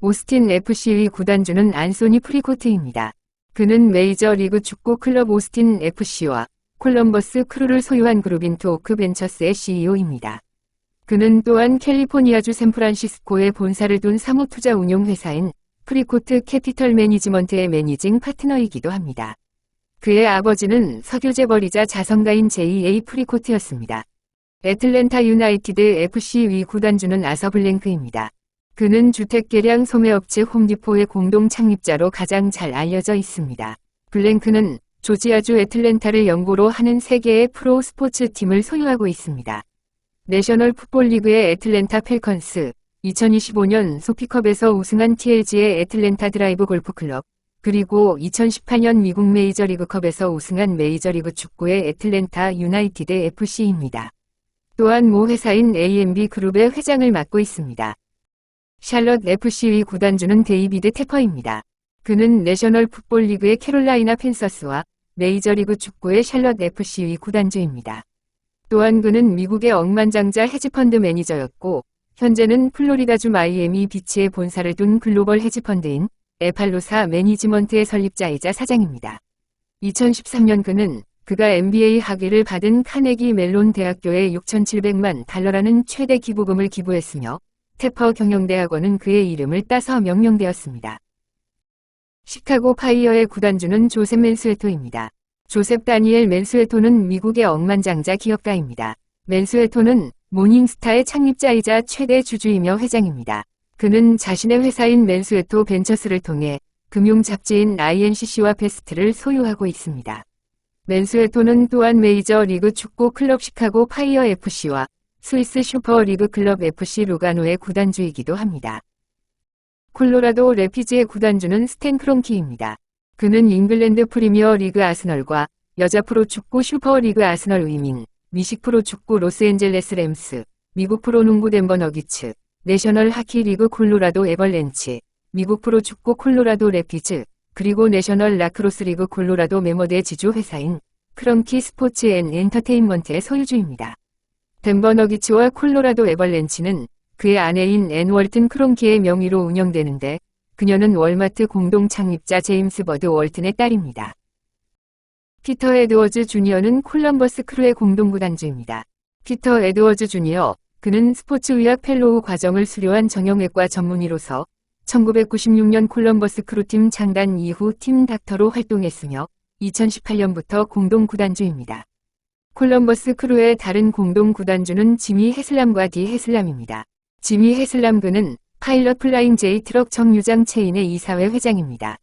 오스틴 FC의 구단주는 안소니 프리코트입니다. 그는 메이저리그 축구 클럽 오스틴 FC와 콜럼버스 크루를 소유한 그룹인 토크 벤처스의 CEO입니다. 그는 또한 캘리포니아주 샌프란시스코에 본사를 둔 사무투자 운용회사인 프리코트 캐피털 매니지먼트의 매니징 파트너이기도 합니다. 그의 아버지는 석유재벌이자 자선가인 J.A. 프리코트였습니다. 애틀랜타 유나이티드 FC 위 구단주는 아서 블랭크입니다. 그는 주택개량 소매업체 홈디포의 공동 창립자로 가장 잘 알려져 있습니다. 블랭크는 조지아주 애틀랜타를 연고로 하는 세계의 프로 스포츠 팀을 소유하고 있습니다. 내셔널 풋볼리그의 애틀랜타 펠컨스, 2025년 소피컵에서 우승한 TLG의 애틀랜타 드라이브 골프클럽, 그리고 2018년 미국 메이저리그컵에서 우승한 메이저리그 축구의 애틀랜타 유나이티드 FC입니다. 또한 모 회사인 AMB 그룹의 회장을 맡고 있습니다. 샬럿 FC의 구단주는 데이비드 테퍼입니다. 그는 내셔널 풋볼 리그의 캐롤라이나 펜서스와 메이저리그 축구의 샬럿 FC의 구단주입니다. 또한 그는 미국의 억만장자 헤지펀드 매니저였고 현재는 플로리다주 마이애미 비치에 본사를 둔 글로벌 헤지펀드인 에팔로사 매니지먼트의 설립자이자 사장입니다. 2013년 그는 그가 MBA 학위를 받은 카네기 멜론 대학교에 6,700만 달러라는 최대 기부금을 기부했으며 테퍼 경영대학원은 그의 이름을 따서 명명되었습니다. 시카고 파이어의 구단주는 조셉 맨스웨토입니다. 조셉 다니엘 맨스웨토는 미국의 억만장자 기업가입니다. 맨스웨토는 모닝스타의 창립자이자 최대 주주이며 회장입니다. 그는 자신의 회사인 맨스웨토 벤처스를 통해 금융 잡지인 INCC와 베스트를 소유하고 있습니다. 맨스웨토는 또한 메이저 리그 축구 클럽 시카고 파이어 FC와 스위스 슈퍼리그 클럽 FC 루가노의 구단주이기도 합니다. 콜로라도 레피즈의 구단주는 스탠 크론키입니다. 그는 잉글랜드 프리미어 리그 아스널과 여자 프로축구 슈퍼리그 아스널 위민, 미식 프로축구 로스앤젤레스 램스, 미국 프로농구 덴버 너기츠, 내셔널 하키 리그 콜로라도 에벌렌치, 미국 프로축구 콜로라도 레피즈, 그리고 내셔널 라크로스 리그 콜로라도 메머드의 지주 회사인 크런키 스포츠 앤 엔터테인먼트의 소유주입니다. 덴버 너기츠와 콜로라도 에벌렌치는 그의 아내인 앤 월튼 크론키의 명의로 운영되는데 그녀는 월마트 공동 창립자 제임스 버드 월튼의 딸입니다. 피터 에드워즈 주니어는 콜럼버스 크루의 공동구단주입니다. 피터 에드워즈 주니어, 그는 스포츠의학 펠로우 과정을 수료한 정형외과 전문의로서 1996년 콜럼버스 크루팀 창단 이후 팀 닥터로 활동했으며 2018년부터 공동 구단주입니다. 콜럼버스 크루의 다른 공동 구단주는 지미 헤슬람과 디 헤슬람입니다. 지미 헤슬람 그는 파일럿 플라잉 제이 트럭 정류장 체인의 이사회 회장입니다.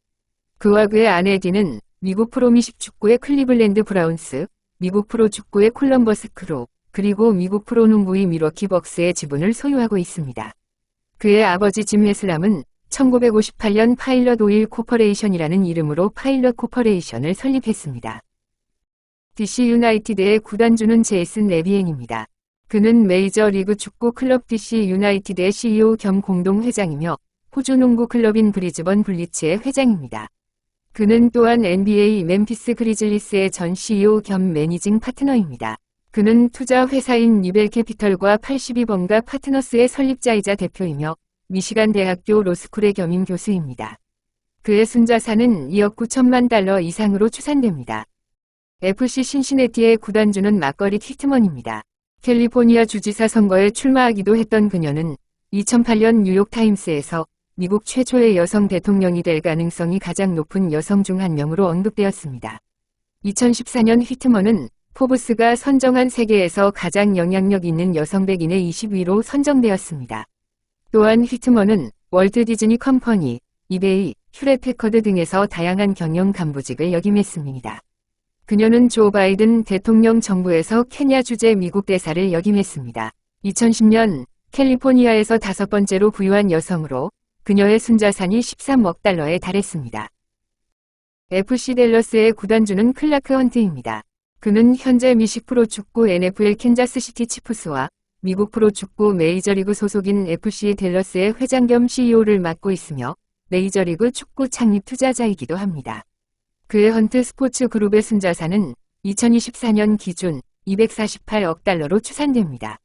그와 그의 아내 디는 미국 프로미식 축구의 클리블랜드 브라운스, 미국 프로 축구의 콜럼버스 크루, 그리고 미국 프로농구의 미러키 벅스의 지분을 소유하고 있습니다. 그의 아버지 짐 헤슬람은 1958년 파일럿 오일 코퍼레이션이라는 이름으로 파일럿 코퍼레이션을 설립했습니다. DC 유나이티드의 구단주는 제이슨 레비엔입니다. 그는 메이저리그 축구 클럽 DC 유나이티드의 CEO 겸 공동회장이며 호주 농구 클럽인 브리즈번 블리츠의 회장입니다. 그는 또한 NBA 멤피스 그리즐리스의 전 CEO 겸 매니징 파트너입니다. 그는 투자 회사인 니벨 캐피털과 82번가 파트너스의 설립자이자 대표이며 미시간 대학교 로스쿨의 겸임 교수입니다. 그의 순자산은 2억 9천만 달러 이상으로 추산됩니다. FC 신시내티의 구단주는 막거리 히트먼입니다. 캘리포니아 주지사 선거에 출마하기도 했던 그녀는 2008년 뉴욕타임스에서 미국 최초의 여성 대통령이 될 가능성이 가장 높은 여성 중 한 명으로 언급되었습니다. 2014년 휘트먼은 포브스가 선정한 세계에서 가장 영향력 있는 여성 100인의 20위로 선정되었습니다. 또한 휘트먼은 월트 디즈니 컴퍼니, 이베이, 휴레패커드 등에서 다양한 경영 간부직을 역임했습니다. 그녀는 조 바이든 대통령 정부에서 케냐 주재 미국 대사를 역임했습니다. 2010년 캘리포니아에서 다섯 번째로 부유한 여성으로 그녀의 순자산이 13억 달러에 달했습니다. FC 델러스의 구단주는 클라크 헌트입니다. 그는 현재 미식 프로 축구 NFL 캔자스시티 치프스와 미국 프로 축구 메이저리그 소속인 FC 델러스의 회장 겸 CEO를 맡고 있으며 메이저리그 축구 창립 투자자이기도 합니다. 그의 헌트 스포츠 그룹의 순자산은 2024년 기준 248억 달러로 추산됩니다.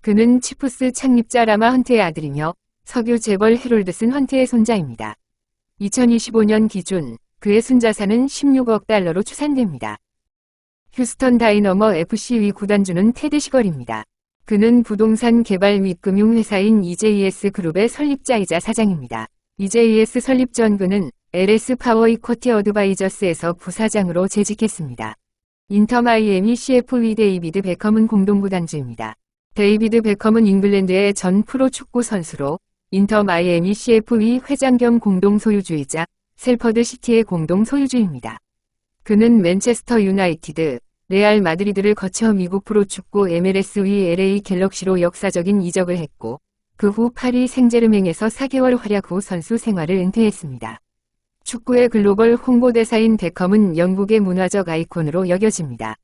그는 치프스 창립자 라마 헌트의 아들이며 석유 재벌 헤롤드슨 헌트의 손자입니다. 2025년 기준 그의 순자산은 16억 달러로 추산됩니다. 휴스턴 다이너머 FC 위 구단주는 테드 시걸입니다. 그는 부동산 개발 및 금융회사인 EJS 그룹의 설립자이자 사장입니다. EJS 설립 전 그는 LS 파워 이코티 어드바이저스에서 부사장으로 재직했습니다. 인터 마이애미 CF위 데이비드 베컴은 공동구단주입니다. 데이비드 베컴은 잉글랜드의 전 프로 축구 선수로 인터 마이애미 CF위 회장 겸 공동 소유주이자 셀퍼드 시티의 공동 소유주입니다. 그는 맨체스터 유나이티드, 레알 마드리드를 거쳐 미국 프로축구 MLS위 LA 갤럭시로 역사적인 이적을 했고 그 후 파리 생제르맹에서 4개월 활약 후 선수 생활을 은퇴했습니다. 축구의 글로벌 홍보대사인 베컴은 영국의 문화적 아이콘으로 여겨집니다.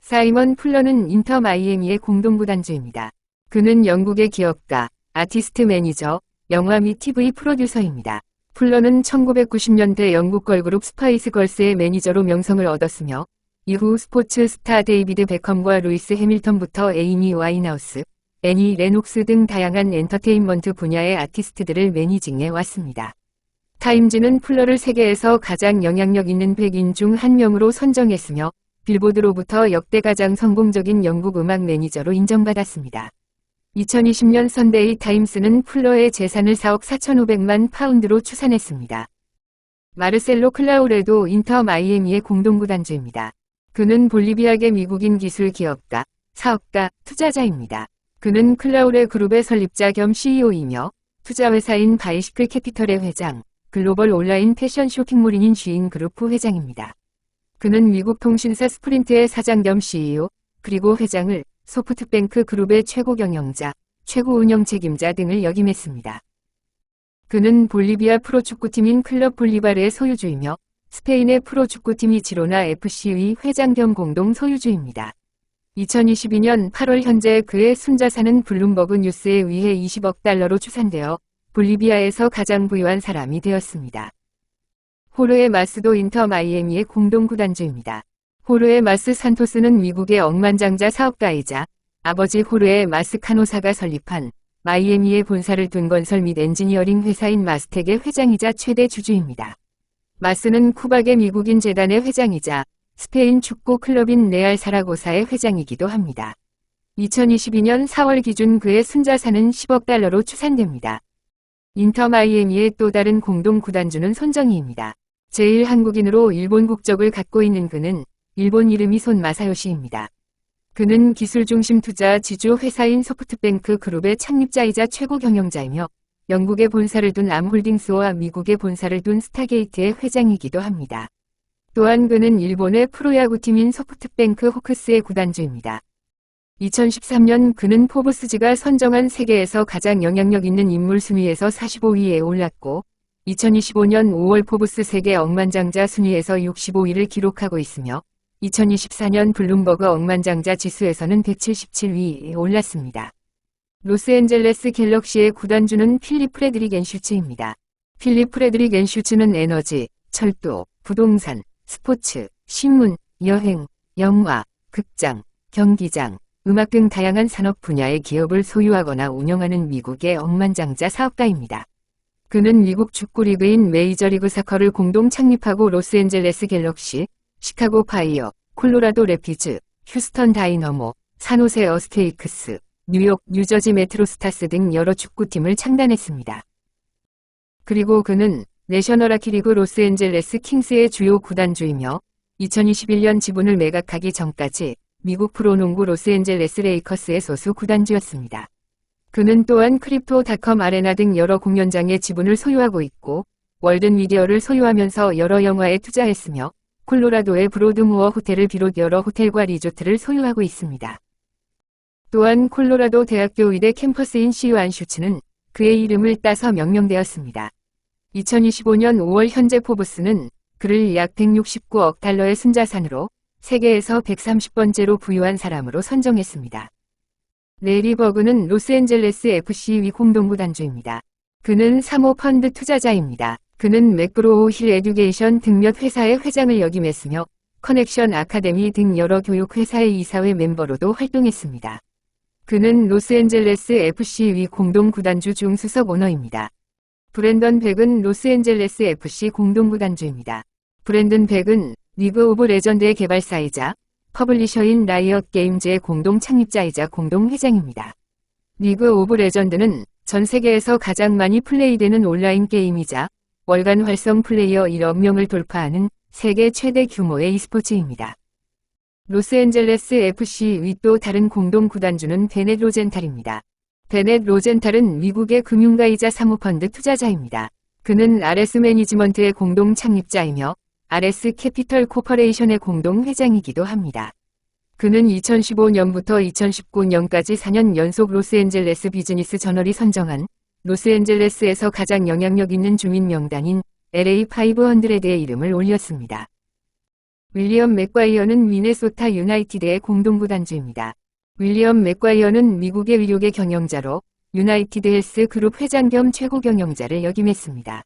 사이먼 풀러는 인터 마이애미의 공동구단주입니다. 그는 영국의 기업가, 아티스트 매니저, 영화 및 TV 프로듀서입니다. 풀러는 1990년대 영국 걸그룹 스파이스 걸스의 매니저로 명성을 얻었으며 이후 스포츠 스타 데이비드 베컴과 루이스 해밀턴부터 에이미 와인하우스, 애니 레녹스 등 다양한 엔터테인먼트 분야의 아티스트들을 매니징해 왔습니다. 타임즈는 풀러를 세계에서 가장 영향력 있는 100인 중 한 명으로 선정했으며 빌보드로부터 역대 가장 성공적인 영국 음악 매니저로 인정받았습니다. 2020년 선데이 타임스는 풀러의 재산을 4억 4,500만 파운드로 추산했습니다. 마르셀로 클라우레도 인터 마이애미의 공동구단주입니다. 그는 볼리비아계 미국인 기술 기업가, 사업가, 투자자입니다. 그는 클라우레 그룹의 설립자 겸 CEO이며 투자회사인 바이시클 캐피털의 회장, 글로벌 온라인 패션 쇼핑몰인인 쥐인 그룹 부회장입니다. 그는 미국 통신사 스프린트의 사장 겸 CEO, 그리고 회장을 소프트뱅크 그룹의 최고 경영자, 최고 운영 책임자 등을 역임했습니다. 그는 볼리비아 프로축구팀인 클럽 볼리바르의 소유주이며 스페인의 프로축구팀이 지로나 FC의 회장 겸 공동 소유주입니다. 2022년 8월 현재 그의 순자산은 블룸버그 뉴스에 의해 20억 달러로 추산되어 볼리비아에서 가장 부유한 사람이 되었습니다. 호르의 마스도 인터 마이애미의 공동 구단주입니다. 호르의 마스 산토스는 미국의 억만장자 사업가이자 아버지 호르의 마스 카노사가 설립한 마이애미에 본사를 둔 건설 및 엔지니어링 회사인 마스텍의 회장이자 최대 주주입니다. 마스는 쿠박의 미국인 재단의 회장이자 스페인 축구 클럽인 레알 사라고사의 회장이기도 합니다. 2022년 4월 기준 그의 순자산은 10억 달러로 추산됩니다. 인터 마이애미의 또 다른 공동 구단주는 손정희입니다. 제1한국인으로 일본 국적을 갖고 있는 그는 일본 이름이 손 마사요시입니다. 그는 기술 중심 투자 지주 회사인 소프트뱅크 그룹의 창립자이자 최고 경영자이며 영국의 본사를 둔 암홀딩스와 미국의 본사를 둔 스타게이트의 회장이기도 합니다. 또한 그는 일본의 프로야구팀인 소프트뱅크 호크스의 구단주입니다. 2013년 그는 포브스지가 선정한 세계에서 가장 영향력 있는 인물 순위에서 45위에 올랐고 2025년 5월 포브스 세계 억만장자 순위에서 65위를 기록하고 있으며 2024년 블룸버그 억만장자 지수에서는 177위에 올랐습니다. 로스앤젤레스 갤럭시의 구단주는 필립 프레드릭 앤슈츠입니다. 필립 프레드릭 앤슈츠는 에너지, 철도, 부동산, 스포츠, 신문, 여행, 영화, 극장, 경기장, 음악 등 다양한 산업 분야의 기업을 소유하거나 운영하는 미국의 억만장자 사업가입니다. 그는 미국 축구리그인 메이저리그 사커를 공동 창립하고 로스앤젤레스 갤럭시, 시카고 파이어, 콜로라도 레피즈, 휴스턴 다이너모, 산호세 어스테이크스, 뉴욕, 뉴저지 메트로스타스 등 여러 축구팀을 창단했습니다. 그리고 그는 내셔널 아키리그 로스앤젤레스 킹스의 주요 구단주이며 2021년 지분을 매각하기 전까지 미국 프로농구 로스앤젤레스 레이커스의 소수 구단주였습니다. 그는 또한 크립토닷컴 아레나 등 여러 공연장의 지분을 소유하고 있고 월든 미디어를 소유하면서 여러 영화에 투자했으며 콜로라도의 브로드무어 호텔을 비롯 여러 호텔과 리조트를 소유하고 있습니다. 또한 콜로라도 대학교 의대 캠퍼스인 시유 안슈츠는 그의 이름을 따서 명명되었습니다. 2025년 5월 현재 포브스는 그를 약 169억 달러의 순자산으로 세계에서 130번째로 부유한 사람으로 선정했습니다. 레리 버그는 로스앤젤레스 FC 위 공동구 단주입니다. 그는 사모펀드 투자자입니다. 그는 맥그로우 힐 에듀케이션 등 몇 회사의 회장을 역임했으며 커넥션 아카데미 등 여러 교육회사의 이사회 멤버로도 활동했습니다. 그는 로스앤젤레스 FC 위 공동 구단주 중 수석 오너입니다. 브랜던 백은 로스앤젤레스 FC 공동 구단주입니다. 브랜든 백은 리그 오브 레전드의 개발사이자 퍼블리셔인 라이엇 게임즈의 공동 창립자이자 공동 회장입니다. 리그 오브 레전드는 전 세계에서 가장 많이 플레이되는 온라인 게임이자 월간 활성 플레이어 1억 명을 돌파하는 세계 최대 규모의 e스포츠입니다. 로스앤젤레스 FC 위 또 다른 공동 구단주는 베넷 로젠탈입니다. 베넷 로젠탈은 미국의 금융가이자 사모펀드 투자자입니다. 그는 RS 매니지먼트의 공동 창립자이며 RS 캐피털 코퍼레이션의 공동 회장이기도 합니다. 그는 2015년부터 2019년까지 4년 연속 로스앤젤레스 비즈니스 저널이 선정한 로스앤젤레스에서 가장 영향력 있는 주민 명단인 LA500의 이름을 올렸습니다. 윌리엄 맥과이어는 미네소타 유나이티드의 공동구단주입니다. 윌리엄 맥과이어는 미국의 의료계 경영자로 유나이티드 헬스 그룹 회장 겸 최고 경영자를 역임했습니다.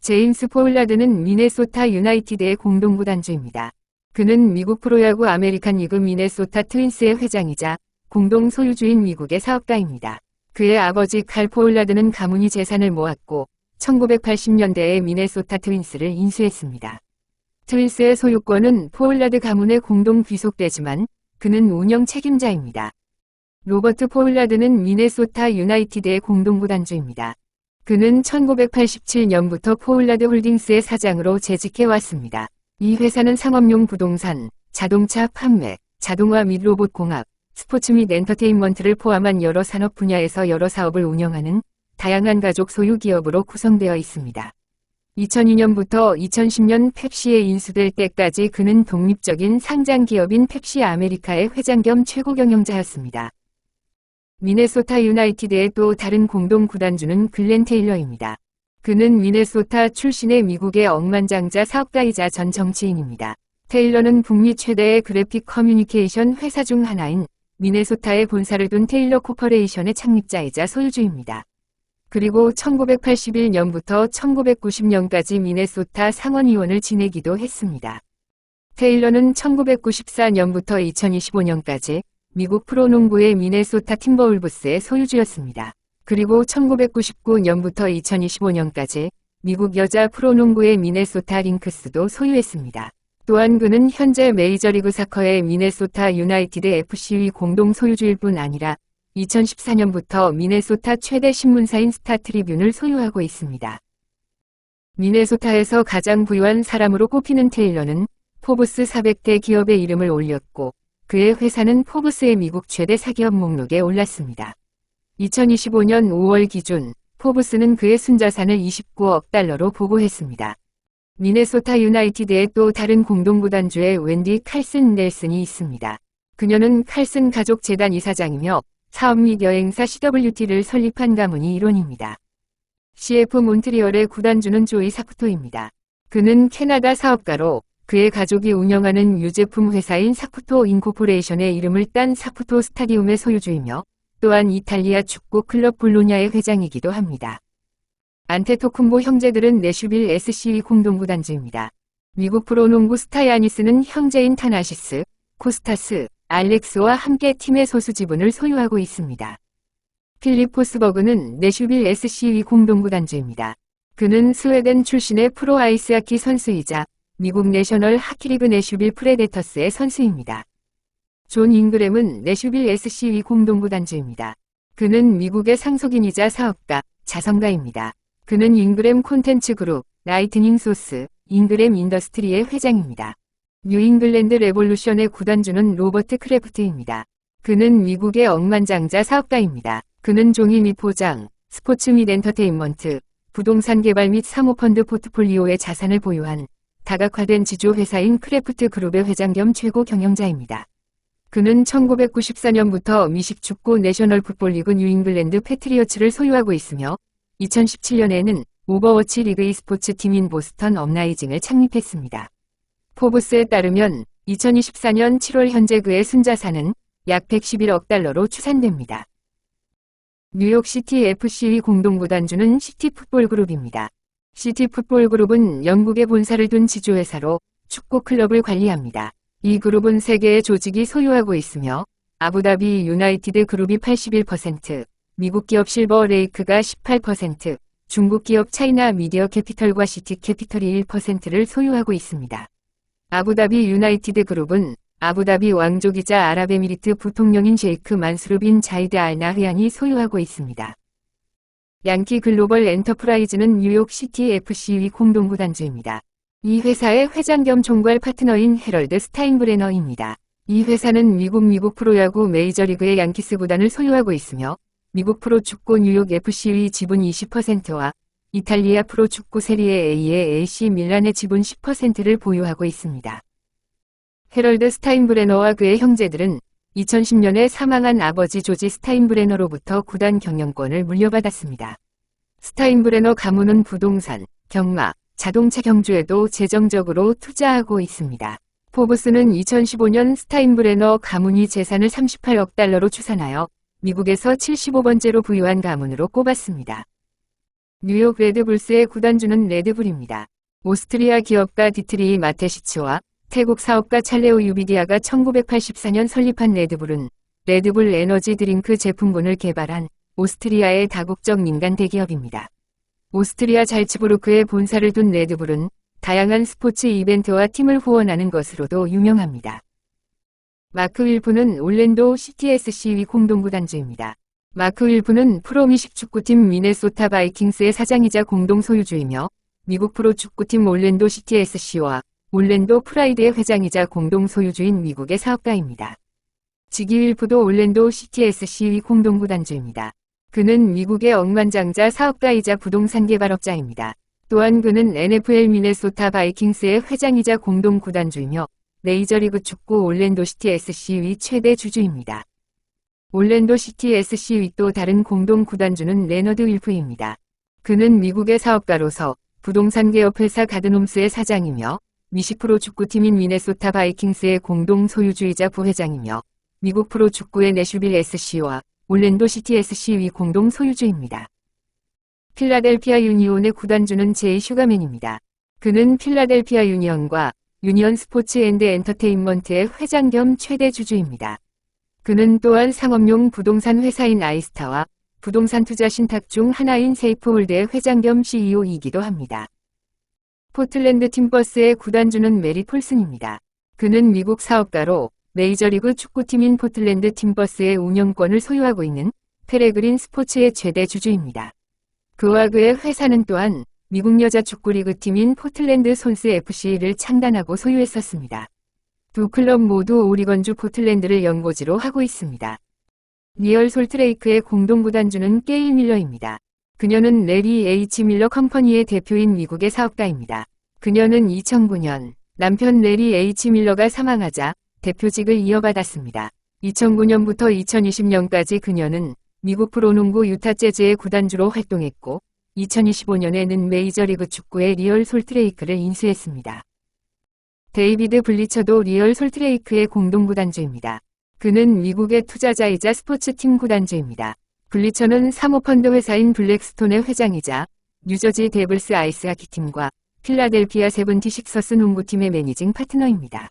제임스 포울라드는 미네소타 유나이티드의 공동구단주입니다. 그는 미국 프로야구 아메리칸 리그 미네소타 트윈스의 회장이자 공동 소유주인 미국의 사업가입니다. 그의 아버지 칼 포울라드는 가문이 재산을 모았고 1980년대에 미네소타 트윈스를 인수했습니다. 트윈스의 소유권은 포울라드 가문에 공동 귀속되지만 그는 운영 책임자입니다. 로버트 포울라드는 미네소타 유나이티드의 공동구단주입니다. 그는 1987년부터 포울라드 홀딩스의 사장으로 재직해 왔습니다. 이 회사는 상업용 부동산, 자동차 판매, 자동화 및 로봇 공학, 스포츠 및 엔터테인먼트를 포함한 여러 산업 분야에서 여러 사업을 운영하는 다양한 가족 소유 기업으로 구성되어 있습니다. 2002년부터 2010년 펩시에 인수될 때까지 그는 독립적인 상장 기업인 펩시 아메리카의 회장 겸 최고 경영자였습니다. 미네소타 유나이티드의 또 다른 공동 구단주는 글렌 테일러입니다. 그는 미네소타 출신의 미국의 억만장자 사업가이자 전 정치인입니다. 테일러는 북미 최대의 그래픽 커뮤니케이션 회사 중 하나인 미네소타에 본사를 둔 테일러 코퍼레이션의 창립자이자 소유주입니다. 그리고 1981년부터 1990년까지 미네소타 상원의원을 지내기도 했습니다. 테일러는 1994년부터 2025년까지 미국 프로농구의 미네소타 팀버울브스의 소유주였습니다. 그리고 1999년부터 2025년까지 미국 여자 프로농구의 미네소타 링크스도 소유했습니다. 또한 그는 현재 메이저리그 사커의 미네소타 유나이티드 FC의 공동 소유주일 뿐 아니라 2014년부터 미네소타 최대 신문사인 스타 트리뷴을 소유하고 있습니다. 미네소타에서 가장 부유한 사람으로 꼽히는 테일러는 포브스 400대 기업의 이름을 올렸고 그의 회사는 포브스의 미국 최대 사기업 목록에 올랐습니다. 2025년 5월 기준 포브스는 그의 순자산을 29억 달러로 보고했습니다. 미네소타 유나이티드의 또 다른 공동구단주의 웬디 칼슨 넬슨이 있습니다. 그녀는 칼슨 가족 재단 이사장이며 사업 및 여행사 CWT를 설립한 가문이 일원입니다. CF 몬트리올의 구단주는 조이 사쿠토입니다. 그는 캐나다 사업가로 그의 가족이 운영하는 유제품 회사인 사쿠토 인코포레이션의 이름을 딴 사쿠토 스타디움의 소유주이며 또한 이탈리아 축구 클럽 볼로냐의 회장이기도 합니다. 안테토쿤보 형제들은 내슈빌 SC 공동구단주입니다. 미국 프로농구 스타야니스는 형제인 타나시스, 코스타스, 알렉스와 함께 팀의 소수 지분을 소유하고 있습니다. 필립 포스버그는 내슈빌 SCE 공동구단주입니다. 그는 스웨덴 출신의 프로 아이스하키 선수이자 미국 내셔널 하키리그 내슈빌 프레데터스의 선수입니다. 존 잉그램은 내슈빌 SCE 공동구단주입니다. 그는 미국의 상속인이자 사업가, 자성가입니다. 그는 잉그램 콘텐츠 그룹, 라이트닝 소스, 잉그램 인더스트리의 회장입니다. 뉴잉글랜드 레볼루션의 구단주는 로버트 크래프트입니다. 그는 미국의 억만장자 사업가입니다. 그는 종이 및 포장, 스포츠 및 엔터테인먼트, 부동산 개발 및 사모펀드 포트폴리오의 자산을 보유한 다각화된 지주회사인 크래프트 그룹의 회장 겸 최고 경영자입니다. 그는 1994년부터 미식 축구 내셔널 풋볼리그 뉴잉글랜드 패트리어츠를 소유하고 있으며 2017년에는 오버워치 리그 e스포츠 팀인 보스턴 업라이징을 창립했습니다. 포브스에 따르면 2024년 7월 현재 그의 순자산은 약 111억 달러로 추산됩니다. 뉴욕시티 FC의 공동구단주는 시티풋볼그룹입니다. 시티풋볼그룹은 영국에 본사를 둔 지주회사로 축구 클럽을 관리합니다. 이 그룹은 세개의 조직이 소유하고 있으며 아부다비 유나이티드 그룹이 81%, 미국 기업 실버 레이크가 18%, 중국 기업 차이나 미디어 캐피털과 시티 캐피털이 1%를 소유하고 있습니다. 아부다비 유나이티드 그룹은 아부다비 왕족이자 아랍에미리트 부통령인 셰이크 만수르 빈 자이드 알 나흐얀이 소유하고 있습니다. 양키 글로벌 엔터프라이즈는 뉴욕 시티 FC의 공동구단주입니다. 이 회사의 회장 겸 총괄 파트너인 헤럴드 스타인브레너입니다. 이 회사는 미국 미국 프로야구 메이저리그의 양키스 구단을 소유하고 있으며 미국 프로축구 뉴욕 FC의 지분 20%와 이탈리아 프로축구 세리에 A의 AC 밀란의 지분 10%를 보유하고 있습니다. 헤럴드 스타인브레너와 그의 형제들은 2010년에 사망한 아버지 조지 스타인브레너로부터 구단 경영권을 물려받았습니다. 스타인브레너 가문은 부동산, 경마, 자동차 경주에도 재정적으로 투자하고 있습니다. 포브스는 2015년 스타인브레너 가문이 재산을 38억 달러로 추산하여 미국에서 75번째로 부유한 가문으로 꼽았습니다. 뉴욕 레드불스의 구단주는 레드불입니다. 오스트리아 기업가 디트리 마테시츠와 태국 사업가 찰레오 유비디아가 1984년 설립한 레드불은 레드불 에너지 드링크 제품군을 개발한 오스트리아의 다국적 민간 대기업입니다. 오스트리아 잘츠부르크에 본사를 둔 레드불은 다양한 스포츠 이벤트와 팀을 후원하는 것으로도 유명합니다. 마크 윌프는 올랜도 CTSC의 공동구단주입니다. 마크 윌프는 프로미식 축구팀 미네소타 바이킹스의 사장이자 공동 소유주이며 미국 프로 축구팀 올랜도 CTSC와 올랜도 프라이드의 회장이자 공동 소유주인 미국의 사업가입니다. 지기 윌프도 올랜도 CTSC의 공동구단주입니다. 그는 미국의 억만장자 사업가이자 부동산 개발업자입니다. 또한 그는 NFL 미네소타 바이킹스의 회장이자 공동 구단주이며 메이저리그 축구 올랜도 시티 SC의 최대 주주입니다. 올랜도 시티 SC의 또 다른 공동 구단주는 레너드 윌프입니다. 그는 미국의 사업가로서 부동산 개업 회사 가드놈스의 사장이며 미식 프로 축구팀인 미네소타 바이킹스의 공동 소유주이자 부회장이며 미국 프로 축구의 내슈빌 SC와 올랜도 시티 SC의 공동 소유주입니다. 필라델피아 유니온의 구단주는 제이 슈가맨입니다. 그는 필라델피아 유니언과 유니언 스포츠 앤드 엔터테인먼트의 회장 겸 최대 주주입니다. 그는 또한 상업용 부동산 회사인 아이스타와 부동산 투자 신탁 중 하나인 세이프홀드의 회장 겸 CEO이기도 합니다. 포틀랜드 팀버스의 구단주는 메리 폴슨입니다. 그는 미국 사업가로 메이저리그 축구팀인 포틀랜드 팀버스의 운영권을 소유하고 있는 페레그린 스포츠의 최대 주주입니다. 그와 그의 회사는 또한 미국 여자 축구리그 팀인 포틀랜드 손스 FC를 창단하고 소유했었습니다. 두 클럽 모두 오리건주 포틀랜드를 연고지로 하고 있습니다. 리얼 솔트레이크의 공동 구단주는 게일 밀러입니다. 그녀는 레리 H 밀러 컴퍼니의 대표인 미국의 사업가입니다. 그녀는 2009년 남편 레리 H 밀러가 사망하자 대표직을 이어받았습니다. 2009년부터 2020년까지 그녀는 미국 프로농구 유타 재즈의 구단주로 활동했고 2025년에는 메이저리그 축구의 리얼 솔트레이크를 인수했습니다. 데이비드 블리처도 리얼 솔트레이크의 공동 구단주입니다. 그는 미국의 투자자이자 스포츠팀 구단주입니다. 블리처는 사모펀드 회사인 블랙스톤의 회장이자 뉴저지 데블스 아이스하키팀과 필라델피아 세븐티식서스 농구팀의 매니징 파트너입니다.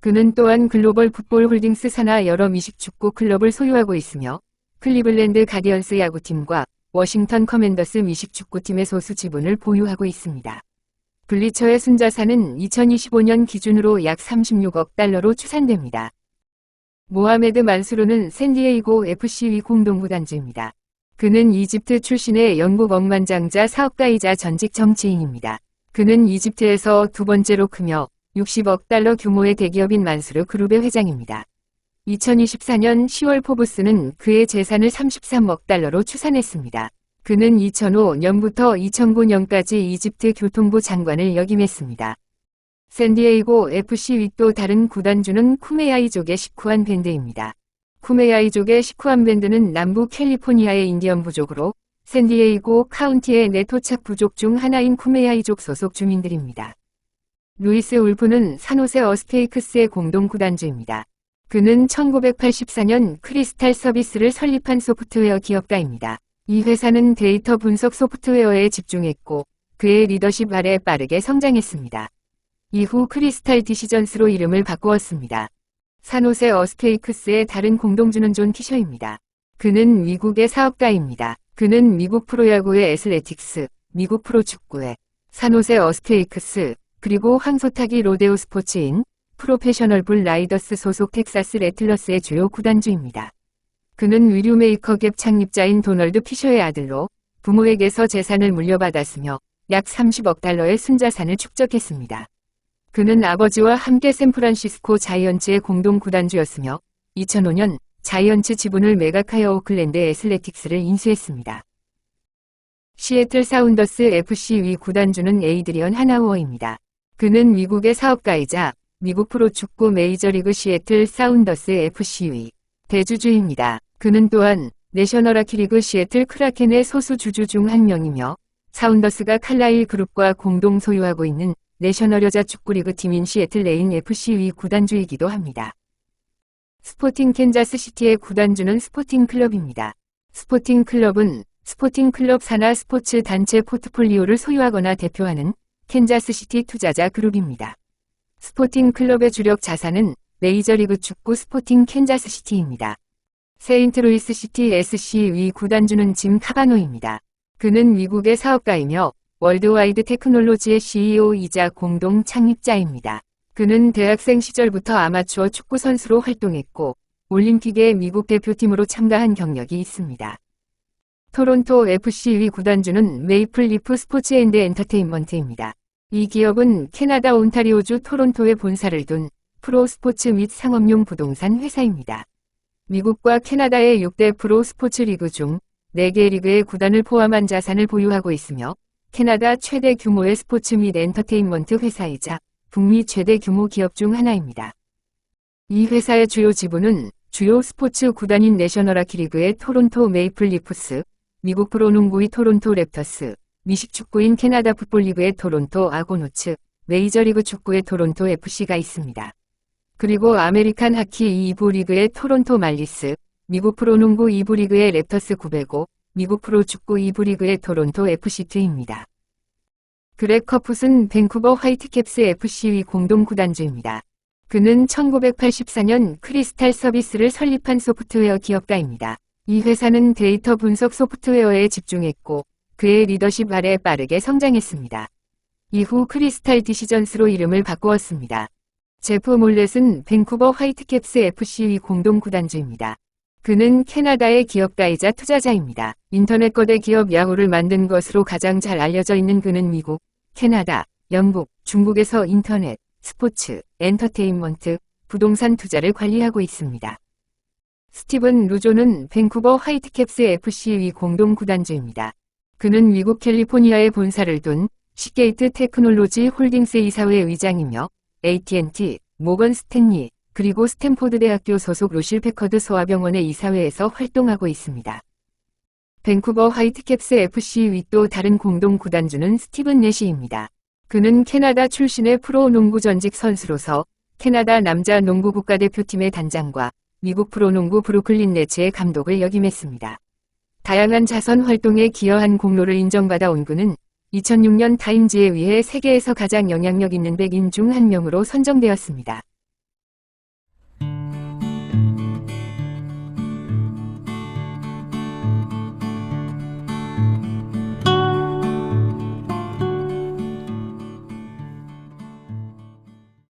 그는 또한 글로벌 풋볼 홀딩스 산하 여러 미식 축구 클럽을 소유하고 있으며 클리블랜드 가디언스 야구팀과 워싱턴 커맨더스 미식 축구팀의 소수 지분을 보유하고 있습니다. 블리처의 순자산은 2025년 기준으로 약 36억 달러로 추산됩니다. 모하메드 만수르는 샌디에이고 FC의 공동구단주입니다. 그는 이집트 출신의 영국 억만장자 사업가이자 전직 정치인입니다. 그는 이집트에서 두 번째로 크며 60억 달러 규모의 대기업인 만수르 그룹의 회장입니다. 2024년 10월 포브스는 그의 재산을 33억 달러로 추산했습니다. 그는 2005년부터 2009년까지 이집트 교통부 장관을 역임했습니다. 샌디에이고 FC 윗도 다른 구단주는 쿠메야이족의 시쿠안 밴드입니다. 쿠메야이족의 시쿠안 밴드는 남부 캘리포니아의 인디언 부족으로 샌디에이고 카운티의 네토착 부족 중 하나인 쿠메야이족 소속 주민들입니다. 루이스 울프는 산호세 어스페이크스의 공동 구단주입니다. 그는 1984년 크리스탈 서비스를 설립한 소프트웨어 기업가입니다. 이 회사는 데이터 분석 소프트웨어에 집중했고 그의 리더십 아래 빠르게 성장했습니다. 이후 크리스탈 디시전스로 이름을 바꾸었습니다. 산호세 어스테이크스의 다른 공동주는 존 키셔입니다. 그는 미국의 사업가입니다. 그는 미국 프로야구의 애슬레틱스, 미국 프로축구의 산호세 어스테이크스, 그리고 황소타기 로데오 스포츠인 프로페셔널 불 라이더스 소속 텍사스 레틀러스의 주요 구단주입니다. 그는 의류 메이커 갭 창립자인 도널드 피셔의 아들로 부모에게서 재산을 물려받았으며 약 30억 달러의 순자산을 축적했습니다. 그는 아버지와 함께 샌프란시스코 자이언츠의 공동 구단주였으며 2005년 자이언츠 지분을 매각하여 오클랜드 애슬레틱스를 인수했습니다. 시애틀 사운더스 FC 위 구단주는 에이드리언 하나우어입니다. 그는 미국의 사업가이자 미국 프로축구 메이저리그 시애틀 사운더스 FC의 대주주입니다. 그는 또한 내셔널 아키리그 시애틀 크라켄의 소수 주주 중 한 명이며 사운더스가 칼라일 그룹과 공동 소유하고 있는 내셔널 여자 축구리그 팀인 시애틀 레인 FC의 구단주이기도 합니다. 스포팅 캔자스 시티의 구단주는 스포팅 클럽입니다. 스포팅 클럽은 스포팅 클럽 산하 스포츠 단체 포트폴리오를 소유하거나 대표하는 캔자스 시티 투자자 그룹입니다. 스포팅 클럽의 주력 자산은 메이저리그 축구 스포팅 캔자스 시티입니다. 세인트루이스 시티 SC의 구단주는 짐 카바노입니다. 그는 미국의 사업가이며 월드와이드 테크놀로지의 CEO이자 공동 창립자입니다. 그는 대학생 시절부터 아마추어 축구 선수로 활동했고 올림픽의 미국 대표팀으로 참가한 경력이 있습니다. 토론토 FC의 구단주는 메이플리프 스포츠 앤드 엔터테인먼트입니다. 이 기업은 캐나다 온타리오주 토론토에 본사를 둔 프로 스포츠 및 상업용 부동산 회사입니다. 미국과 캐나다의 6대 프로 스포츠 리그 중 4개 리그의 구단을 포함한 자산을 보유하고 있으며 캐나다 최대 규모의 스포츠 및 엔터테인먼트 회사이자 북미 최대 규모 기업 중 하나입니다. 이 회사의 주요 지분은 주요 스포츠 구단인 내셔널 아키리그의 토론토 메이플 리프스, 미국 프로농구의 토론토 랩터스, 미식 축구인 캐나다 풋볼리그의 토론토 아고노츠, 메이저리그 축구의 토론토 FC가 있습니다. 그리고 아메리칸 하키 2부 리그의 토론토 말리스, 미국 프로농구 2부 리그의 랩터스 905, 미국 프로축구 2부 리그의 토론토 FC2입니다. 그렉 커풋은 밴쿠버 화이트캡스 FC의 공동 구단주입니다. 그는 1984년 크리스탈 서비스를 설립한 소프트웨어 기업가입니다. 이 회사는 데이터 분석 소프트웨어에 집중했고 그의 리더십 아래 빠르게 성장했습니다. 이후 크리스탈 디시전스로 이름을 바꾸었습니다. 제프 몰렛은 밴쿠버 화이트캡스 FC의 공동 구단주입니다. 그는 캐나다의 기업가이자 투자자입니다. 인터넷 거대 기업 야후를 만든 것으로 가장 잘 알려져 있는 그는 미국, 캐나다, 영국, 중국에서 인터넷, 스포츠, 엔터테인먼트, 부동산 투자를 관리하고 있습니다. 스티븐 루조는 밴쿠버 화이트캡스 FC의 공동 구단주입니다. 그는 미국 캘리포니아에 본사를 둔 시게이트 테크놀로지 홀딩스 이사회 의장이며 AT&T, 모건 스탠리, 그리고 스탠포드 대학교 소속 로실 패커드 소아병원의 이사회에서 활동하고 있습니다. 밴쿠버 화이트캡스 FC 윗도 다른 공동 구단주는 스티븐 내시입니다. 그는 캐나다 출신의 프로 농구 전직 선수로서 캐나다 남자 농구 국가대표팀의 단장과 미국 프로농구 브루클린 네츠의 감독을 역임했습니다. 다양한 자선 활동에 기여한 공로를 인정받아 온 그는 2006년 타임즈에 의해 세계에서 가장 영향력 있는 백인 중 한 명으로 선정되었습니다.